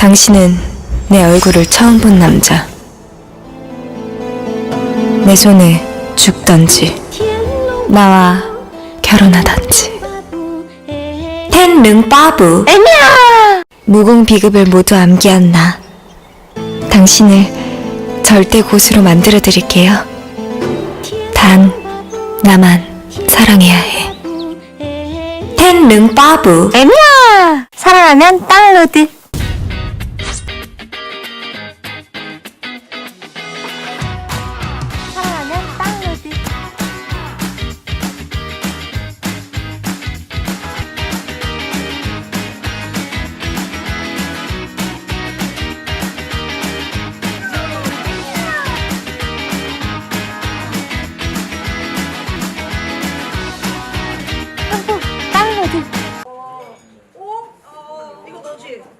당신은 내 얼굴을 처음 본 남자. 내 손에 죽던지, 나와 결혼하던지. 텐능 빠부. 애미야! 무공 비급을 모두 암기한 나. 당신을 절대 고수로 만들어 드릴게요. 단, 나만 사랑해야 해. 텐능 빠부. 애미야! 사랑하면 다운로드.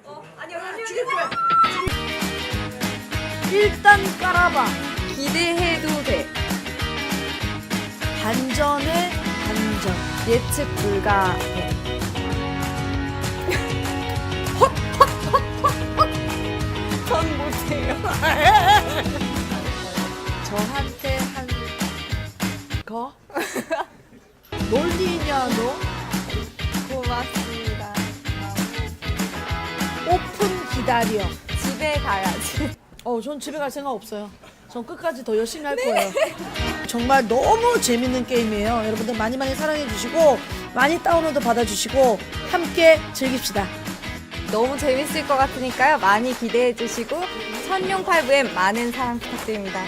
어? 아니야, 아니야, 죽여줘. 일단 깔아봐. 기대해도 돼. 반전의 반전. 예측 불가해. 전 못해요. 저한테 한 거? 놀리냐 너? 기다려. 집에 가야지. 어, 전 집에 갈 생각 없어요. 전 끝까지 더 열심히 할 거예요. 정말 너무 재밌는 게임이에요. 여러분들 많이 많이 사랑해 주시고 많이 다운로드 받아 주시고 함께 즐깁시다. 너무 재밌을 것 같으니까요. 많이 기대해 주시고 선용 8부에 많은 사랑 부탁드립니다.